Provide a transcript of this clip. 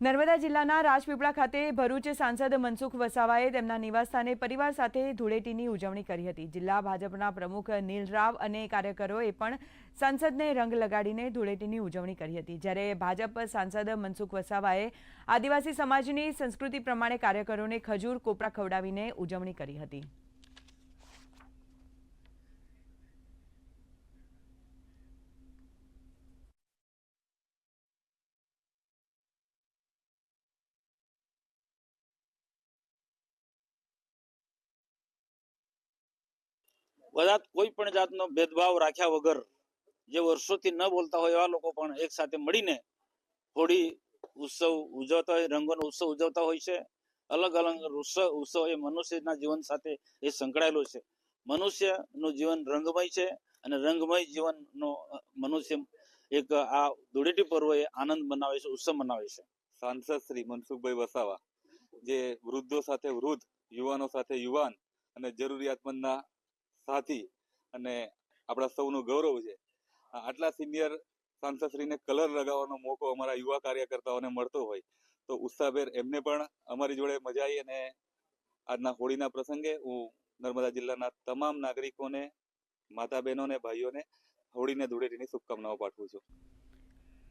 નર્મદા જિલ્લાના રાજપીપળા ખાતે ભરૂચ સાંસદ મનસુખ વસાવાએ તેમના નિવાસસ્થાને પરિવાર સાથે ધૂળેટીની ઉજવણી કરી હતી. જિલ્લા ભાજપના પ્રમુખ નીલ રાવ અને કાર્યકરોએ પણ સાંસદને રંગ લગાડીને ધૂળેટીની ઉજવણી કરી હતી. જ્યારે ભાજપ સાંસદ મનસુખ વસાવાએ આદિવાસી સમાજની સંસ્કૃતિ પ્રમાણે કાર્યકરોને ખજૂર, કોપરા ખવડાવીને ઉજવણી કરી હતી. બધા કોઈ પણ જાતનો ભેદભાવ રાખ્યા વગર જે વર્ષોથી ન બોલતા હોય એવા લોકો પણ એક સાથે મળીને હોળી ઉત્સવ ઉજવતા હોય, રંગોનો ઉત્સવ ઉજવતા હોય છે. અલગ અલગ ઉત્સવ એ મનુષ્યના જીવન સાથે એ સંકળાયેલો છે. મનુષ્યનું જીવન રંગમય છે અને રંગમય જીવનનો મનુષ્ય એક આ ધૂળેટી પર્વ એ આનંદ મનાવે છે, ઉત્સવ મનાવે છે. સાંસદ શ્રી મનસુખભાઈ વસાવા, જે વૃદ્ધો સાથે વૃદ્ધ, યુવાનો સાથે યુવાન અને જરૂરિયાતમંદના સાથી અને આપણા સૌનું ગૌરવ છે. આટલા સિનિયર સાંસદશ્રીને કલર લગાવવાનો મોકો અમારા યુવા કાર્યકર્તાઓને મળતો હોય તો ઉત્સાહભેર એમને પણ અમારી જોડે મજા આવી અને આજના હોળીના પ્રસંગે હું નર્મદા જિલ્લાના તમામ નાગરિકોને માતા બહેનોને ભાઈઓને હોળીને ધૂળેટીની શુભકામનાઓ પાઠવું છું.